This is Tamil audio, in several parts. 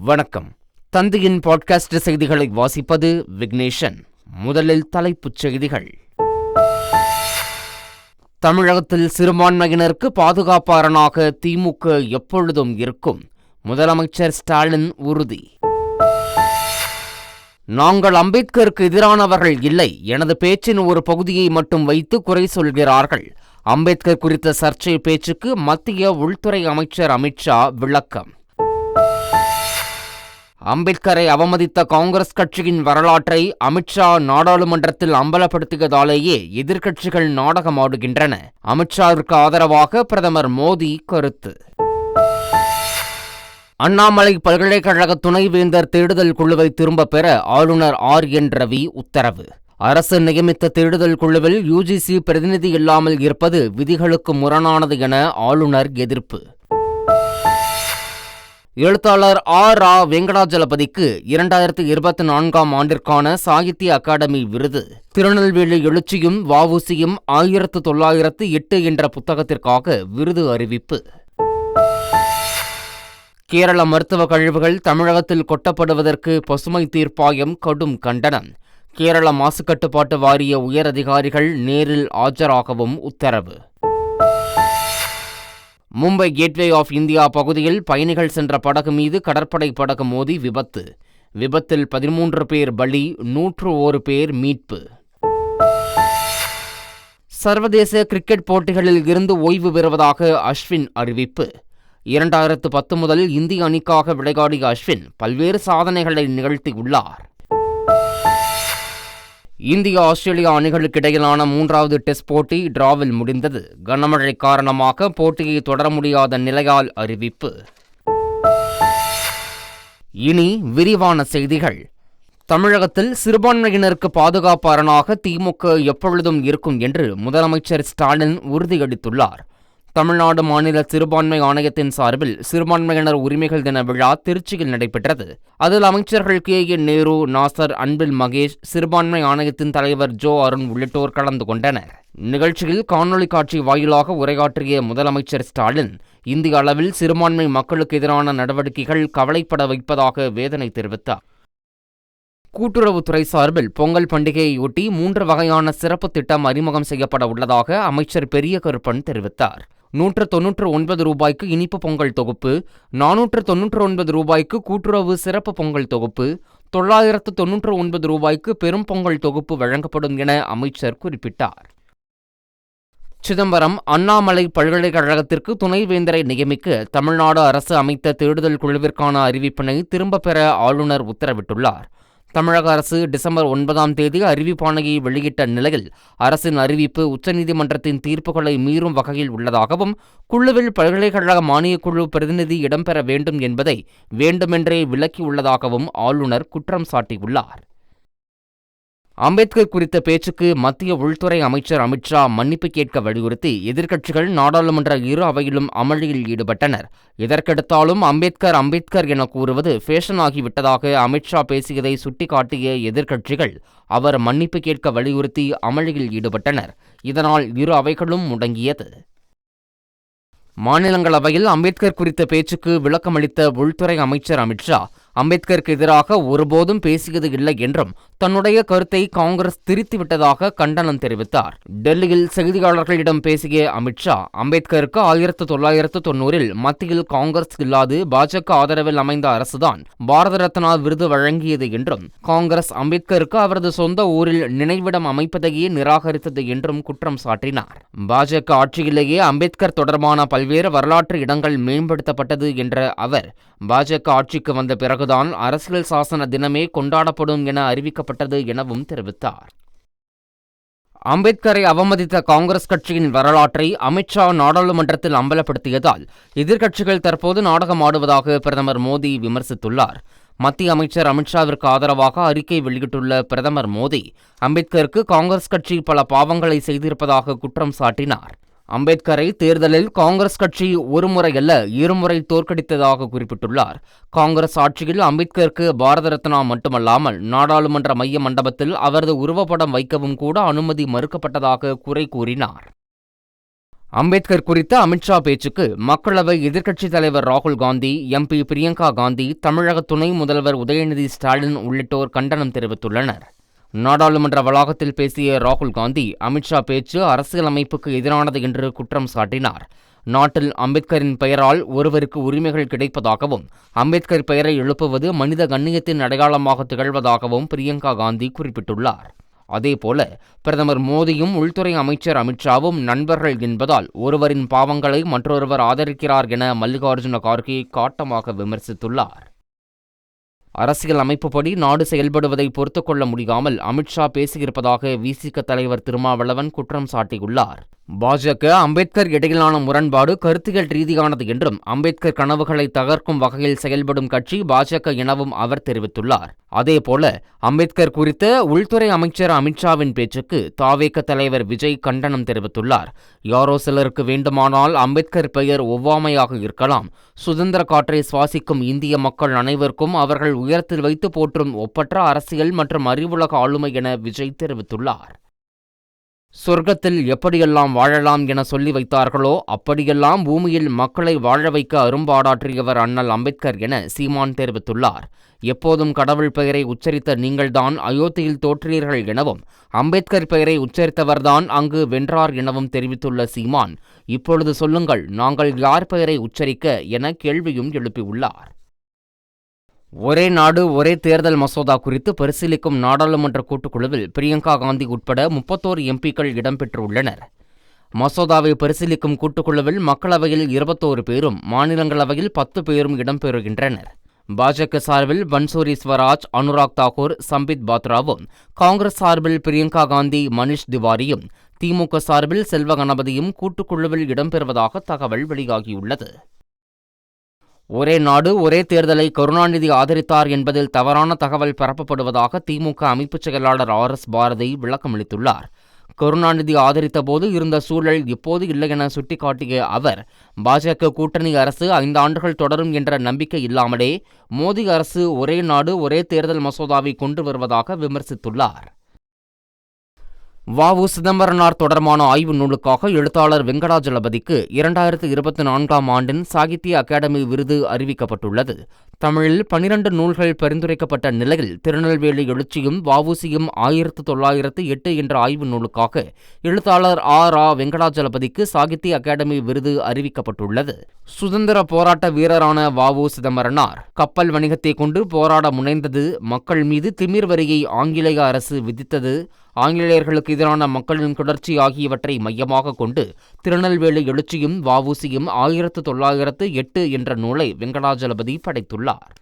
வணக்கம். தந்தையின் பாட்காஸ்ட் செய்திகளை வாசிப்பது விக்னேஷன். முதலில் தலைப்புச் செய்திகள். தமிழகத்தில் சிறுபான்மையினருக்கு பாதுகாப்பாளனாக திமுக எப்பொழுதும் இருக்கும். முதலமைச்சர் ஸ்டாலின் உறுதி. நாங்கள் அம்பேத்கருக்கு எதிரானவர்கள் இல்லை. எனது பேச்சின் ஒரு பகுதியை மட்டும் வைத்து குறை சொல்கிறார்கள். அம்பேத்கர் குறித்த சர்ச்சை பேச்சுக்கு மத்திய உள்துறை அமைச்சர் அமித்ஷா விளக்கம். அம்பேத்கரை அவமதித்த காங்கிரஸ் கட்சியின் வரலாற்றை அமித்ஷா நாடாளுமன்றத்தில் அம்பலப்படுத்தியதாலேயே எதிர்க்கட்சிகள் நாடகமாடுகின்றன. அமித்ஷாவிற்கு ஆதரவாக பிரதமர் மோடி கருத்து. அண்ணாமலை பல்கலைக்கழக துணைவேந்தர் தேடுதல் குழுவை திரும்பப் பெற ஆளுநர் ஆர் என் ரவி உத்தரவு. அரசு நியமித்த தேடுதல் குழுவில் யுஜிசி பிரதிநிதி இல்லாமல் இருப்பது விதிகளுக்கு முரணானது என ஆளுநர் எதிர்ப்பு. எழுத்தாளர் ஆர் ரா வெங்கடாஜலபதிக்கு இரண்டாயிரத்தி இருபத்தி நான்காம் ஆண்டிற்கான சாகித்ய அகாடமி விருது. திருநெல்வேலி எழுச்சியும் வவுசியும் ஆயிரத்து தொள்ளாயிரத்து எட்டு என்ற புத்தகத்திற்காக விருது அறிவிப்பு. கேரள மருத்துவக் கழிவுகள் தமிழகத்தில் கொட்டப்படுவதற்கு பசுமை தீர்ப்பாயம் கடும் கண்டனம். கேரள மாசுக்கட்டுப்பாட்டு வாரிய உயரதிகாரிகள் நேரில் ஆஜராகவும் உத்தரவு. மும்பை கேட்வே ஆஃப் இந்தியா பகுதியில் பயணிகள் சென்ற படகு மீது கடற்படை படகு மோதி விபத்து. விபத்தில் பதிமூன்று பேர் பலி நூற்று ஒரு பேர் மீட்பு. சர்வதேச கிரிக்கெட் போட்டிகளில் இருந்து ஓய்வு பெறுவதாக அஸ்வின் அறிவிப்பு. இரண்டாயிரத்து பத்து முதல் இந்திய அணிக்காக விளையாடிய அஸ்வின் பல்வேறு சாதனைகளை நிகழ்த்தியுள்ளார். இந்திய ஆஸ்திரேலியா அணிகளுக்கு இடையிலான மூன்றாவது டெஸ்ட் போட்டி டிராவில் முடிந்தது. கனமழை காரணமாக போட்டியை தொடர முடியாத நிலையால் அறிவிப்பு. இனி விரிவான செய்திகள். தமிழகத்தில் சிறுபான்மையினருக்கு பாதுகாப்பு அரணாக திமுக எப்பொழுதும் இருக்கும் என்று முதலமைச்சர் ஸ்டாலின் உறுதியளித்துள்ளார். தமிழ்நாடு மாநில சிறுபான்மை ஆணையத்தின் சார்பில் சிறுபான்மையினர் உரிமைகள் தின விழா திருச்சியில் நடைபெற்றது. அதில் அமைச்சர்கள் கே. என் நேரு நாசர் அன்பில் மகேஷ் சிறுபான்மை ஆணையத்தின் தலைவர் ஜோ. அருண் உள்ளிட்டோர் கலந்து கொண்டனர். நிகழ்ச்சியில் காணொலி காட்சி வாயிலாக உரையாற்றிய முதலமைச்சர் ஸ்டாலின் இந்திய அளவில் சிறுபான்மை மக்களுக்கு எதிரான நடவடிக்கைகள் கவலைப்பட வைப்பதாக வேதனை தெரிவித்தார். கூட்டுறவுத்துறை சார்பில் பொங்கல் பண்டிகையையொட்டி மூன்று வகையான சிறப்பு திட்டம் அறிமுகம் செய்யப்பட உள்ளதாக அமைச்சர் பெரிய கருப்பன் தெரிவித்தார். நூற்று தொன்னூற்று ஒன்பது ரூபாய்க்கு இனிப்பு பொங்கல் தொகுப்பு நானூற்று தொன்னூற்று ஒன்பது ரூபாய்க்கு கூட்டுறவு சிறப்பு பொங்கல் தொகுப்பு தொள்ளாயிரத்து தொன்னூற்று ஒன்பது ரூபாய்க்கு பெரும் பொங்கல் தொகுப்பு வழங்கப்படும் என அமைச்சர் குறிப்பிட்டார். சிதம்பரம் அண்ணாமலை பல்கலைக்கழகத்திற்கு துணைவேந்தரை நியமிக்க தமிழ்நாடு அரசு அமைத்த தேடுதல் குழுவிற்கான அறிவிப்பினை திரும்பப் பெற ஆளுநர் உத்தரவிட்டுள்ளார். தமிழக அரசு டிசம்பர் ஒன்பதாம் தேதி அறிவிப்பாணையை வெளியிட்ட நிலையில் அரசின் அறிவிப்பு உச்சநீதிமன்றத்தின் தீர்ப்புகளை மீறும் வகையில் உள்ளதாகவும் குழுவில் பல்கலைக்கழக மானியக் குழு பிரதிநிதி இடம்பெற வேண்டும் என்பதை வேண்டுமென்றே விலக்கியுள்ளதாகவும் ஆளுநர் குற்றம் சாட்டியுள்ளார். அம்பேத்கர் குறித்த பேச்சுக்கு மத்திய உள்துறை அமைச்சர் அமித்ஷா மன்னிப்பு கேட்க வலியுறுத்தி எதிர்க்கட்சிகள் நாடாளுமன்ற இரு அவையிலும் அமளியில் ஈடுபட்டனர். இதற்கெடுத்தாலும் அம்பேத்கர் அம்பேத்கர் என கூறுவது ஃபேஷன் ஆகிவிட்டதாக அமித்ஷா பேசியதை சுட்டிக்காட்டிய எதிர்க்கட்சிகள் அவர் மன்னிப்பு கேட்க வலியுறுத்தி அமளியில் ஈடுபட்டனர். இதனால் இரு அவைகளும் முடங்கியது. மாநிலங்களவையில் அம்பேத்கர் குறித்த பேச்சுக்கு விளக்கமளித்த உள்துறை அமைச்சர் அமித்ஷா அம்பேத்கருக்கு எதிராக ஒருபோதும் பேசியது இல்லை என்றும் தன்னுடைய கருத்தை காங்கிரஸ் திரித்துவிட்டதாக கண்டனம் தெரிவித்தார். டெல்லியில் செய்தியாளர்களிடம் பேசிய அமித்ஷா அம்பேத்கருக்கு ஆயிரத்து தொள்ளாயிரத்து தொன்னூறில் மத்தியில் காங்கிரஸ் இல்லாது பாஜக ஆதரவில் அமைந்த அரசுதான் பாரத ரத்னா விருது வழங்கியது என்றும் காங்கிரஸ் அம்பேத்கருக்கு அவரது சொந்த ஊரில் நினைவிடம் அமைப்பதையே நிராகரித்தது என்றும் குற்றம் சாட்டினார். பாஜக ஆட்சியிலேயே அம்பேத்கர் தொடர்பான பல்வேறு வரலாற்று இடங்கள் மேம்படுத்தப்பட்டது என்ற அவர் பாஜக ஆட்சிக்கு வந்த பிறகு பிறகுதான் அரசியல் சாசன தினமே கொண்டாடப்படும் என அறிவிக்கப்பட்டது எனவும் தெரிவித்தார். அம்பேத்கரை அவமதித்த காங்கிரஸ் கட்சியின் வரலாற்றை அமித்ஷா நாடாளுமன்றத்தில் அம்பலப்படுத்தியதால் எதிர்க்கட்சிகள் தற்போது நாடகமாடுவதாக பிரதமர் மோடி விமர்சித்துள்ளார். மத்திய அமைச்சர் அமித்ஷாவிற்கு ஆதரவாக அறிக்கை வெளியிட்டுள்ள பிரதமர் மோடி அம்பேத்கருக்கு காங்கிரஸ் கட்சி பல பாவங்களை செய்திருப்பதாக குற்றம் சாட்டினார். அம்பேத்கரை தேர்தலில் காங்கிரஸ் கட்சி ஒருமுறை அல்ல இருமுறை தோற்கடித்ததாக குறிப்பிட்டுள்ளார். காங்கிரஸ் ஆட்சியில் அம்பேத்கருக்கு பாரத ரத்னா மட்டுமல்லாமல் நாடாளுமன்ற மைய மண்டபத்தில் அவரது உருவப்படம் வைக்கவும் கூட அனுமதி மறுக்கப்பட்டதாக குறை கூறினார். அம்பேத்கர் குறித்த அமித்ஷா பேச்சுக்கு மக்களவை எதிர்க்கட்சித் தலைவர் ராகுல் காந்தி எம்பி பிரியங்கா காந்தி தமிழக துணை முதல்வர் உதயநிதி ஸ்டாலின் உள்ளிட்டோர் கண்டனம் தெரிவித்துள்ளனர். நாடாளுமன்ற வளாகத்தில் பேசிய ராகுல் காந்தி அமித்ஷா பேச்சு அரசியலமைப்புக்கு எதிரானது என்று குற்றம் சாட்டினார். நாட்டில் அம்பேத்கரின் பெயரால் ஒருவருக்கு உரிமைகள் கிடைப்பதாகவும் அம்பேத்கர் பெயரை எழுப்புவது மனித கண்ணியத்தின் அடையாளமாக திகழ்வதாகவும் பிரியங்கா காந்தி குறிப்பிட்டுள்ளார். அதேபோல பிரதமர் மோடியும் உள்துறை அமைச்சர் அமித்ஷாவும் நண்பர்கள் என்பதால் ஒருவரின் பாவங்களை மற்றொருவர் ஆதரிக்கிறார் என மல்லிகார்ஜுன கார்கே காட்டமாக விமர்சித்துள்ளார். அரசியல் அமைப்புப்படி நாடு செயல்படுவதை பொறுத்துக்கொள்ள முடியாமல் அமித்ஷா பேசியிருப்பதாக விசிக தலைவர் திருமாவளவன் குற்றம் சாட்டியுள்ளார். பாஜக அம்பேத்கர் இடையிலான முரண்பாடு கருத்தியல் ரீதியானது என்றும் அம்பேத்கர் கனவுகளை தகர்க்கும் வகையில் செயல்படும் கட்சி பாஜக எனவும் அவர் தெரிவித்துள்ளார். அதேபோல அம்பேத்கர் குறித்த உள்துறை அமைச்சர் அமித்ஷாவின் பேச்சுக்கு தாவேக்க தலைவர் விஜய் கண்டனம் தெரிவித்துள்ளார். யாரோ சிலருக்கு வேண்டுமானால் அம்பேத்கர் பெயர் ஒவ்வாமையாக இருக்கலாம். சுதந்திர காற்றை சுவாசிக்கும் இந்திய மக்கள் அனைவருக்கும் அவர்கள் உயரத்தில் வைத்து போற்றும் ஒப்பற்ற அரசியல் மற்றும் அறிவுலக ஆளுமை என விஜய் தெரிவித்துள்ளார். சொர்க்கத்தில் எப்படியெல்லாம் வாழலாம் என சொல்லி வைத்தார்களோ அப்படியெல்லாம் பூமியில் மக்களை வாழ வைக்க அரும்பாடாற்றியவர் அண்ணல் அம்பேத்கர் என சீமான் தெரிவித்துள்ளார். எப்போதும் கடவுள் பெயரை உச்சரித்த நீங்கள்தான் அயோத்தியில் தோற்றீர்கள் எனவும் அம்பேத்கர் பெயரை உச்சரித்தவர்தான் அங்கு வென்றார் எனவும் தெரிவித்துள்ள சீமான் இப்பொழுது சொல்லுங்கள் நாங்கள் யார் பெயரை உச்சரிக்க என கேள்வியும் எழுப்பியுள்ளார். ஒரே நாடு ஒரே தேர்தல் மசோதா குறித்து பரிசீலிக்கும் நாடாளுமன்ற கூட்டுக்குழுவில் பிரியங்கா காந்தி உட்பட முப்பத்தோரு எம்பிக்கள் இடம்பெற்றுள்ளனர். மசோதாவை பரிசீலிக்கும் கூட்டுக்குழுவில் மக்களவையில் இருபத்தோரு பேரும் மாநிலங்களவையில் பத்து பேரும் இடம்பெறுகின்றனர். பாஜக சார்பில் பன்சூரி ஸ்வராஜ் அனுராக் தாக்கூர் சம்பித் பாத்ராவும் காங்கிரஸ் சார்பில் பிரியங்கா காந்தி மனிஷ் திவாரியும் திமுக சார்பில் செல்வ கணபதியும் கூட்டுக்குழுவில் இடம்பெறுவதாக தகவல் வெளியாகியுள்ளது. ஒரே நாடு ஒரே தேர்தலை கருணாநிதி ஆதரித்தார் என்பதில் தவறான தகவல் பரப்பப்படுவதாக திமுக அமைப்புச் செயலாளர் ஆர் எஸ் பாரதி விளக்கமளித்துள்ளார். கருணாநிதி ஆதரித்தபோது இருந்த சூழல் இப்போது இல்லை என சுட்டிக்காட்டிய அவர் பாஜக கூட்டணி அரசு ஐந்து ஆண்டுகள் தொடரும் என்ற நம்பிக்கை இல்லாமலே மோடி அரசு ஒரே நாடு ஒரே தேர்தல் மசோதாவை கொண்டு வருவதாக விமர்சித்துள்ளார். வ சிதம்பரனார் தொடர்பான ஆய்வு நூலுக்காக எழுத்தாளர் வெங்கடாஜலபதிக்கு இரண்டாயிரத்து இருபத்தி நான்காம் ஆண்டின் சாகித்ய அகாடமி விருது அறிவிக்கப்பட்டுள்ளது. தமிழில் பனிரண்டு நூல்கள் பரிந்துரைக்கப்பட்ட நிலையில் திருநெல்வேலி எழுச்சியும் வவுசியும் ஆயிரத்து தொள்ளாயிரத்து எட்டு என்ற ஆய்வு நூலுக்காக எழுத்தாளர் ஆ ரா வெங்கடாஜலபதிக்கு சாகித்ய அகாடமி விருது அறிவிக்கப்பட்டுள்ளது. சுதந்திர போராட்ட வீரரான வவு சிதம்பரனார் கப்பல் வணிகத்தை கொண்டு போராட முனைந்தது மக்கள் மீது திமிர் வரியை ஆங்கிலேய அரசு விதித்தது ஆங்கிலேயர்களுக்கு எதிரான மக்களின் கிளர்ச்சி ஆகியவற்றை மையமாக கொண்டு திருநெல்வேலி எழுச்சியும் வவுசியும் ஆயிரத்து தொள்ளாயிரத்து எட்டு என்ற நூலை வெங்கடாஜலபதி படைத்துள்ளார்.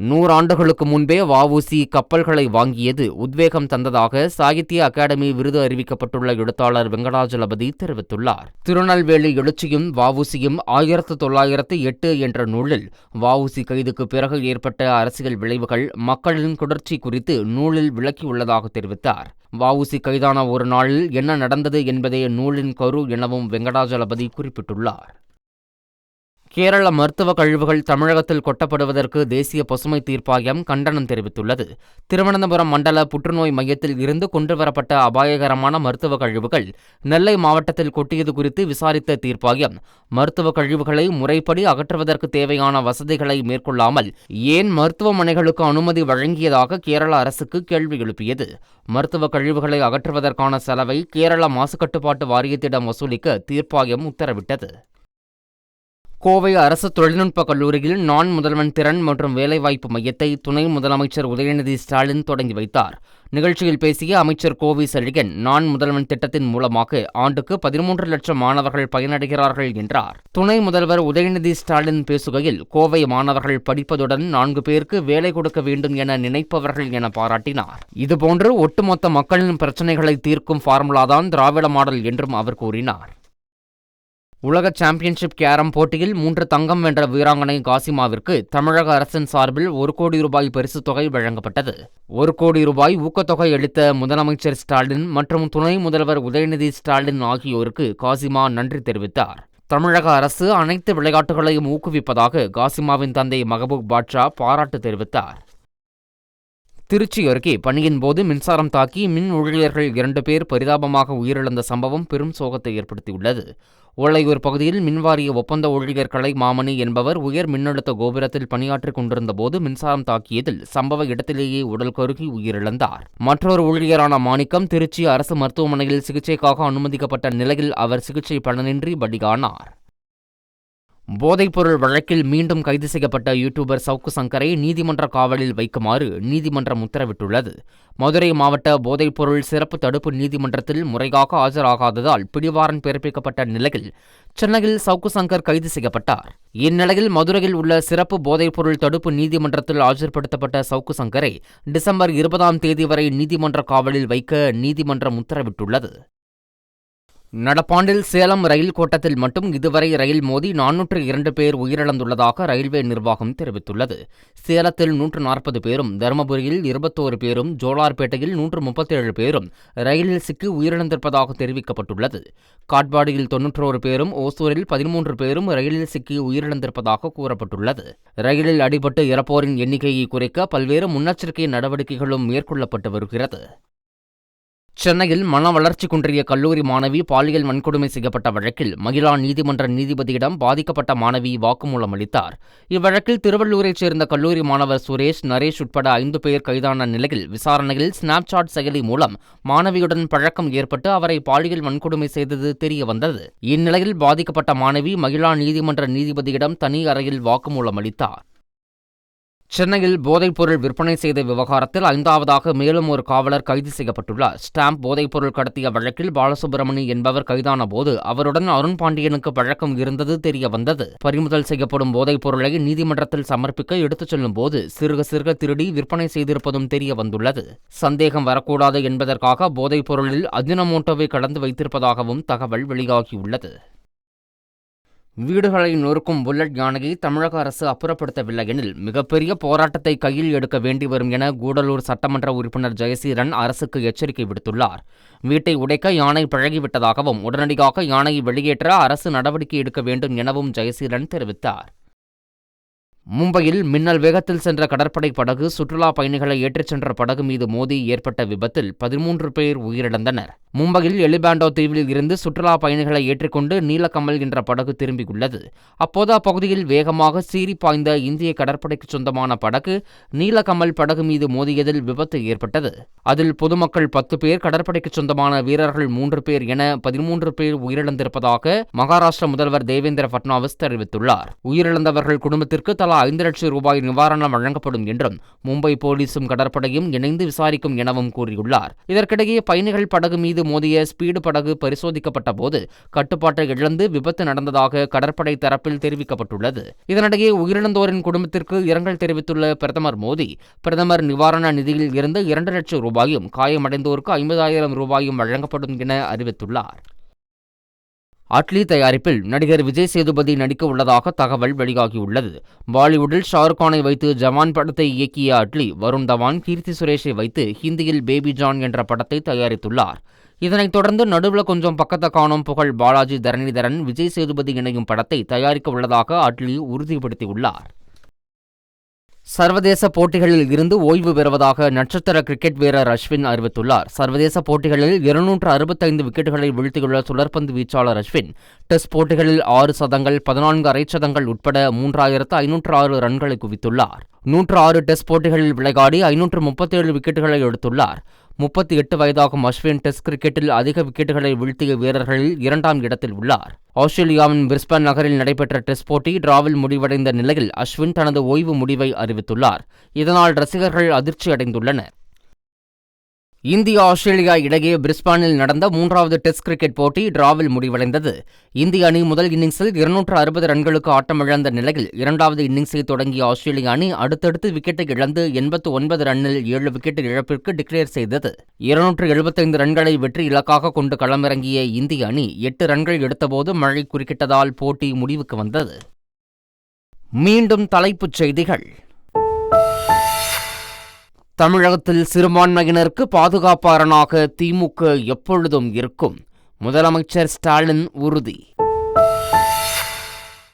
நூறாண்டுகளுக்கு முன்பே வவுசி கப்பல்களை வாங்கியது உத்வேகம் தந்ததாக சாகித்ய அகாடமி விருது அறிவிக்கப்பட்டுள்ள எழுத்தாளர் வெங்கடாஜலபதி தெரிவித்துள்ளார். திருநெல்வேலி எழுச்சியும் வவுசியும் ஆயிரத்து தொள்ளாயிரத்து எட்டு என்ற நூலில் வவுசி கைதுக்கு பிறகு ஏற்பட்ட அரசியல் விளைவுகள் மக்களின் குடர்ச்சி குறித்து நூலில் விளக்கியுள்ளதாக தெரிவித்தார். வவுசி கைதான ஒரு நாளில் என்ன நடந்தது என்பதே நூலின் கரு எனவும் வெங்கடாஜலபதி குறிப்பிட்டுள்ளார். கேரள மருத்துவ கழிவுகள் தமிழகத்தில் கொட்டப்படுவதற்கு தேசிய பசுமை தீர்ப்பாயம் கண்டனம் தெரிவித்துள்ளது. திருவனந்தபுரம் மண்டல புற்றுநோய் மையத்தில் இருந்து கொண்டுவரப்பட்ட அபாயகரமான மருத்துவ கழிவுகள் நெல்லை மாவட்டத்தில் கொட்டியது குறித்து விசாரித்த தீர்ப்பாயம் மருத்துவ கழிவுகளை முறைப்படி அகற்றுவதற்கு தேவையான வசதிகளை மேற்கொள்ளாமல் ஏன் மருத்துவமனைகளுக்கு அனுமதி வழங்கியதாக கேரள அரசுக்கு கேள்வி எழுப்பியது. மருத்துவ கழிவுகளை அகற்றுவதற்கான செலவை கேரள மாசுக்கட்டுப்பாட்டு வாரியத்திடம் வசூலிக்க தீர்ப்பாயம் உத்தரவிட்டது. கோவை அரசு தொழில்நுட்ப கல்லூரியில் நான் முதல்வன் திறன் மற்றும் வேலைவாய்ப்பு மையத்தை துணை முதலமைச்சர் உதயநிதி ஸ்டாலின் தொடங்கி வைத்தார். நிகழ்ச்சியில் பேசிய அமைச்சர் கோவி செழிகன் நான் முதல்வன் திட்டத்தின் மூலமாக ஆண்டுக்கு பதிமூன்று லட்சம் மாணவர்கள் பயனடைகிறார்கள் என்றார். துணை முதல்வர் உதயநிதி ஸ்டாலின் பேசுகையில் கோவை மாணவர்கள் படிப்பதுடன் நான்கு பேருக்கு வேலை கொடுக்க வேண்டும் என நினைப்பவர்கள் என பாராட்டினார். இதுபோன்று ஒட்டுமொத்த மக்களின் பிரச்சினைகளை தீர்க்கும் ஃபார்முலாதான் திராவிட மாடல் என்றும் அவர் கூறினார். உலக சாம்பியன்ஷிப் கேரம் போட்டியில் மூன்று தங்கம் வென்ற வீராங்கனை காசிமாவிற்கு தமிழக அரசின் சார்பில் ஒரு கோடி ரூபாய் பரிசுத் தொகை வழங்கப்பட்டது. ஒரு கோடி ரூபாய் ஊக்கத்தொகை அளித்த முதலமைச்சர் ஸ்டாலின் மற்றும் துணை முதல்வர் உதயநிதி ஸ்டாலின் ஆகியோருக்கு காசிமா நன்றி தெரிவித்தார். தமிழக அரசு அனைத்து விளையாட்டுகளையும் ஊக்குவிப்பதாக காசிமாவின் தந்தை மகபூப் பாட்ஷா பாராட்டு தெரிவித்தார். திருச்சி அருகே பணியின் போது மின்சாரம் தாக்கி மின் ஊழியர்கள் இரண்டு பேர் பரிதாபமாக உயிரிழந்த சம்பவம் பெரும் சோகத்தை ஏற்படுத்தியுள்ளது. ஓலையூர் பகுதியில் மின்வாரிய ஒப்பந்த ஊழியர் கலை மாமணி என்பவர் உயர் மின்னழுத்த கோபுரத்தில் பணியாற்றிக் கொண்டிருந்த போது மின்சாரம் தாக்கியதில் சம்பவ இடத்திலேயே உடல் கருகி உயிரிழந்தார். மற்றொரு ஊழியரான மாணிக்கம் திருச்சி அரசு மருத்துவமனையில் சிகிச்சைக்காக அனுமதிக்கப்பட்ட நிலையில் அவர் சிகிச்சை பலனின்றி பலியானார். போதைப்பொருள் வழக்கில் மீண்டும் கைது செய்யப்பட்ட யூடியூபர் சவுக்கு சங்கரை நீதிமன்ற காவலில் வைக்குமாறு நீதிமன்றம் உத்தரவிட்டுள்ளது. மதுரை மாவட்ட போதைப்பொருள் சிறப்பு தடுப்பு நீதிமன்றத்தில் முறையாக ஆஜராகாததால் பிடிவாரன் பிறப்பிக்கப்பட்ட நிலையில் சென்னையில் சவுக்கு சங்கர் கைது செய்யப்பட்டார். இந்நிலையில் மதுரையில் உள்ள சிறப்பு போதைப்பொருள் தடுப்பு நீதிமன்றத்தில் ஆஜர்படுத்தப்பட்ட சவுக்கு சங்கரை டிசம்பர் இருபதாம் தேதி வரை நீதிமன்ற காவலில் வைக்க நீதிமன்றம் உத்தரவிட்டுள்ளது. நடப்பாண்டில் சேலம் ரயில் கோட்டத்தில் மட்டும் இதுவரை ரயில் மோதி நானூற்று இரண்டு பேர் உயிரிழந்துள்ளதாக ரயில்வே நிர்வாகம் தெரிவித்துள்ளது. சேலத்தில் நூற்று நாற்பது பேரும் தருமபுரியில் இருபத்தோரு பேரும் ஜோலார்பேட்டையில் நூற்று முப்பத்தேழு பேரும் ரயிலில் சிக்கி உயிரிழந்திருப்பதாக தெரிவிக்கப்பட்டுள்ளது. காட்பாடியில் தொன்னூற்றோரு பேரும் ஓசூரில் பதிமூன்று பேரும் ரயிலில் சிக்கி உயிரிழந்திருப்பதாக கூறப்பட்டுள்ளது. ரயிலில் அடிபட்டு இறப்போரின் எண்ணிக்கையை குறைக்க பல்வேறு முன்னெச்சரிக்கை நடவடிக்கைகளும் மேற்கொள்ளப்பட்டு வருகிறது. சென்னையில் மன வளர்ச்சி குன்றிய கல்லூரி மாணவி பாலியல் வன்கொடுமை செய்யப்பட்ட வழக்கில் மகிழா நீதிமன்ற நீதிபதியிடம் பாதிக்கப்பட்ட மாணவி வாக்குமூலம் அளித்தார். இவ்வழக்கில் திருவள்ளூரைச் சேர்ந்த கல்லூரி மாணவர் சுரேஷ் நரேஷ் உட்பட ஐந்து பேர் கைதான நிலையில் விசாரணையில் ஸ்னாப்சாட் செயலி மூலம் மாணவியுடன் பழக்கம் ஏற்பட்டு அவரை பாலியல் வன்கொடுமை செய்தது தெரியவந்தது இந்நிலையில் பாதிக்கப்பட்ட மாணவி மகிழா நீதிமன்ற நீதிபதியிடம் தனி அறையில் வாக்குமூலம் அளித்தார். சென்னையில் போதைப்பொருள் விற்பனை செய்த விவகாரத்தில் ஐந்தாவதாக மேலும் ஒரு காவலர் கைது செய்யப்பட்டுள்ளார். ஸ்டாம்ப் போதைப்பொருள் கடத்திய வழக்கில் பாலசுப்ரமணி என்பவர் கைதான போது அவருடன் அருண் பாண்டியனுக்கு பழக்கம் இருந்தது தெரிய வந்தது. பறிமுதல் செய்யப்படும் போதைப்பொருளை நீதிமன்றத்தில் சமர்ப்பிக்க எடுத்துச் செல்லும் போது சிறுக சிறுக திருடி விற்பனை செய்திருப்பதும் தெரிய வந்துள்ளது. சந்தேகம் வரக்கூடாது என்பதற்காக போதைப்பொருளில் அஜினமோட்டோவை கலந்து வைத்திருப்பதாகவும் தகவல் வெளியாகியுள்ளது. வீடுகளை நொறுக்கும் புல்லட் யானையை தமிழக அரசு அப்புறப்படுத்தவில்லை எனில் மிகப்பெரிய போராட்டத்தை கையில் எடுக்க வேண்டி வரும் என கூடலூர் சட்டமன்ற உறுப்பினர் ஜெயசீரன் அரசுக்கு எச்சரிக்கை விடுத்துள்ளார். வீட்டை உடைக்க யானை பழகிவிட்டதாகவும் உடனடியாக யானையை வெளியேற்ற அரசு நடவடிக்கை எடுக்க வேண்டும் எனவும் ஜெயசீரன் தெரிவித்தார். மும்பையில் மின்னல் வேகத்தில் சென்ற கடற்படை படகு சுற்றுலா பயணிகளை ஏற்றிச் சென்ற படகு மீது மோதி ஏற்பட்ட விபத்தில் பதிமூன்று பேர் உயிரிழந்தனர். மும்பையில் எலிபாண்டோ தீவில் இருந்து சுற்றுலா பயணிகளை ஏற்றிக்கொண்டு நீலக்கமல் என்ற படகு திரும்பியுள்ளது. அப்போது அப்பகுதியில் வேகமாக சீறி பாய்ந்த இந்திய கடற்படைக்கு சொந்தமான படகு நீலக்கமல் படகு மீது மோதியதில் விபத்து ஏற்பட்டது. அதில் பொதுமக்கள் பத்து பேர் கடற்படைக்கு சொந்தமான வீரர்கள் மூன்று பேர் என பதிமூன்று பேர் உயிரிழந்திருப்பதாக மகாராஷ்டிர முதல்வர் தேவேந்திர பட்னாவிஸ் தெரிவித்துள்ளார். உயிரிழந்தவர்கள் குடும்பத்திற்கு தலா ஐந்து லட்சம் ரூபாய் நிவாரணம் வழங்கப்படும் என்றும் மும்பை போலீசும் கடற்படையும் இணைந்து விசாரிக்கும் எனவும் கூறியுள்ளார். இதற்கிடையே பயணிகள் படகு மீது மோதிய ஸ்பீடு படகு பரிசோதிக்கப்பட்ட போது கட்டுப்பாட்டை இழந்து விபத்து நடந்ததாக கடற்படை தரப்பில் தெரிவிக்கப்பட்டுள்ளது. இதனிடையே உயிரிழந்தோரின் குடும்பத்திற்கு இரங்கல் தெரிவித்துள்ள பிரதமர் மோடி பிரதமர் நிவாரண நிதியில் இருந்து இரண்டு லட்சம் ரூபாயும் காயமடைந்தோருக்கு ஐம்பதாயிரம் ரூபாயும் வழங்கப்படும் என அறிவித்துள்ளார். அட்லி தயாரிப்பில் நடிகர் விஜய் சேதுபதி நடிக்க உள்ளதாக தகவல் வெளியாகியுள்ளது. பாலிவுட்டில் ஷாருக்கானை வைத்து ஜவான் படத்தை இயக்கிய அட்லி வருண் தவான் கீர்த்தி சுரேஷை வைத்து ஹிந்தியில் பேபி ஜான் என்ற படத்தை தயாரித்துள்ளார். இதனைத் தொடர்ந்து நடுவில் கொஞ்சம் பக்கத்தை காணும் புகழ் பாலாஜி தரணிதரன் விஜய் சேதுபதி இணையும் படத்தை தயாரிக்க உள்ளதாக அட்லி உறுதிப்படுத்தியுள்ளார். சர்வதேச போட்டிகளில் இருந்து ஓய்வு பெறுவதாக நட்சத்திர கிரிக்கெட் வீரர் அஸ்வின் அறிவித்துள்ளார். சர்வதேச போட்டிகளில் இருநூற்று அறுபத்தைந்து விக்கெட்டுகளை வீழ்த்தியுள்ள சுழற்பந்து வீச்சாளர் அஸ்வின் டெஸ்ட் போட்டிகளில் ஆறு சதங்கள் பதினான்கு அரைச்சதங்கள் உட்பட மூன்றாயிரத்து ஐநூற்று ஆறு ரன்களை குவித்துள்ளார். நூற்று ஆறு டெஸ்ட் போட்டிகளில் விளையாடி ஐநூற்று முப்பத்தேழு விக்கெட்டுகளை எடுத்துள்ளார். முப்பத்தி எட்டு வயதாகும் அஸ்வின் டெஸ்ட் கிரிக்கெட்டில் அதிக விக்கெட்டுகளை வீழ்த்திய வீரர்களில் இரண்டாம் இடத்தில் உள்ளார். ஆஸ்திரேலியாவின் பிரிஸ்பன் நகரில் நடைபெற்ற டெஸ்ட் போட்டி டிராவில் முடிவடைந்த நிலையில் அஸ்வின் தனது ஓய்வு முடிவை அறிவித்துள்ளார். இதனால் ரசிகர்கள் அதிர்ச்சி அடைந்துள்ளனர் இந்தியா ஆஸ்திரேலியா இடையே பிரிஸ்பானில் நடந்த மூன்றாவது டெஸ்ட் கிரிக்கெட் போட்டி டிராவில் முடிவடைந்தது. இந்திய அணி முதல் இன்னிங்ஸில் இருநூற்று அறுபது ரன்களுக்கு ஆட்டமிழந்த நிலையில் இரண்டாவது இன்னிங்ஸை தொடங்கிய ஆஸ்திரேலிய அணி அடுத்தடுத்து விக்கெட்டை இழந்து எண்பத்து ஒன்பது ரன்னில் ஏழு விக்கெட் இழப்பிற்கு டிக்ளேர் செய்தது. இருநூற்று எழுபத்தைந்து ரன்களை வெற்றி இலக்காக கொண்டு களமிறங்கிய இந்திய அணி எட்டு ரன்கள் எடுத்தபோது மழை குறுக்கிட்டதால் போட்டி முடிவுக்கு வந்தது. மீண்டும் தலைப்புச் செய்திகள். தமிழகத்தில் சிறுபான்மையினருக்கு பாதுகாப்பாளனாக திமுக எப்பொழுதும் இருக்கும். முதலமைச்சர் ஸ்டாலின் உறுதி.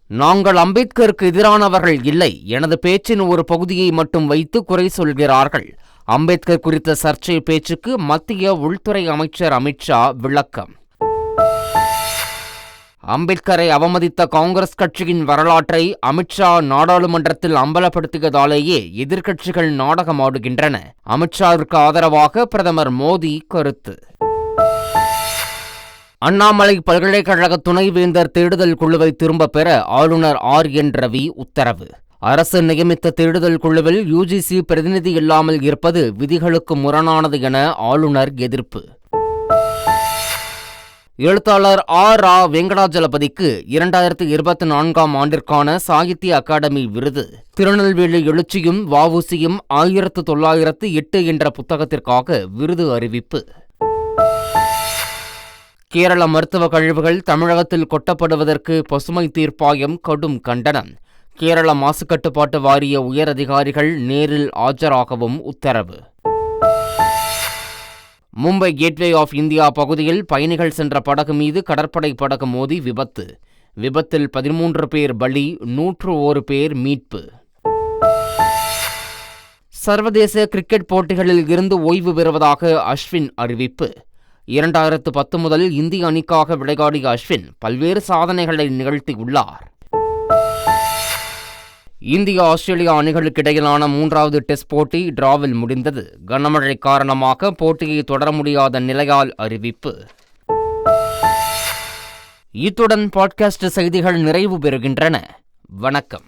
நாங்கள் அம்பேத்கருக்கு எதிரானவர்கள் இல்லை எனது பேச்சின் ஒரு பகுதியை மட்டும் வைத்து குறை சொல்கிறார்கள். அம்பேத்கர் குறித்த சர்ச்சை பேச்சுக்கு மத்திய உள்துறை அமைச்சர் அமித்ஷா விளக்கம். அம்பேத்கரை அவமதித்த காங்கிரஸ் கட்சியின் வரலாற்றை அமித்ஷா நாடாளுமன்றத்தில் அம்பலப்படுத்தியதாலேயே எதிர்க்கட்சிகள் நாடகமாடுகின்றன. அமித்ஷாவிற்கு ஆதரவாக பிரதமர் மோடி கருத்து. அண்ணாமலை பல்கலைக்கழக துணைவேந்தர் தேடுதல் குழுவை திரும்பப் பெற ஆளுநர் ஆர் என் ரவி உத்தரவு. அரசு நியமித்த தேடுதல் குழுவில் யுஜிசி பிரதிநிதி இல்லாமல் இருப்பது விதிகளுக்கு முரணானது என ஆளுநர் எதிர்ப்பு. எழுத்தாளர் ஆர் ரா வெங்கடாஜலபதிக்கு இரண்டாயிரத்தி இருபத்தி நான்காம் ஆண்டிற்கான சாகித்ய அகாடமி விருது. திருநெல்வேலி எழுச்சியும் வவுசியும் ஆயிரத்து தொள்ளாயிரத்து எட்டு என்ற புத்தகத்திற்காக விருது அறிவிப்பு. கேரள மருத்துவ கழிவுகள் தமிழகத்தில் கொட்டப்படுவதற்கு பசுமை தீர்ப்பாயம் கடும் கண்டனம். கேரள மாசுக்கட்டுப்பாட்டு வாரிய உயரதிகாரிகள் நேரில் ஆஜராகவும் உத்தரவு. மும்பை கேட்வே ஆஃப் இந்தியா பகுதியில் பயணிகள் சென்ற படகு மீது கடற்படை படகு மோதி விபத்து. விபத்தில் பதிமூன்று பேர் பலி நூற்று ஒரு பேர் மீட்பு. சர்வதேச கிரிக்கெட் போட்டிகளில் இருந்து ஓய்வு பெறுவதாக அஸ்வின் அறிவிப்பு. இரண்டாயிரத்து பத்து முதல் இந்திய அணிக்காக விளையாடிய அஸ்வின் பல்வேறு சாதனைகளை நிகழ்த்தியுள்ளார். இந்தியா ஆஸ்திரேலியா அணிகளுக்கு இடையிலான மூன்றாவது டெஸ்ட் போட்டி டிராவில் முடிந்தது. கனமழை காரணமாக போட்டியை தொடர முடியாத நிலையால் அறிவிப்பு. இத்துடன் பாட்காஸ்ட் செய்திகள் நிறைவு பெறுகின்றன. வணக்கம்.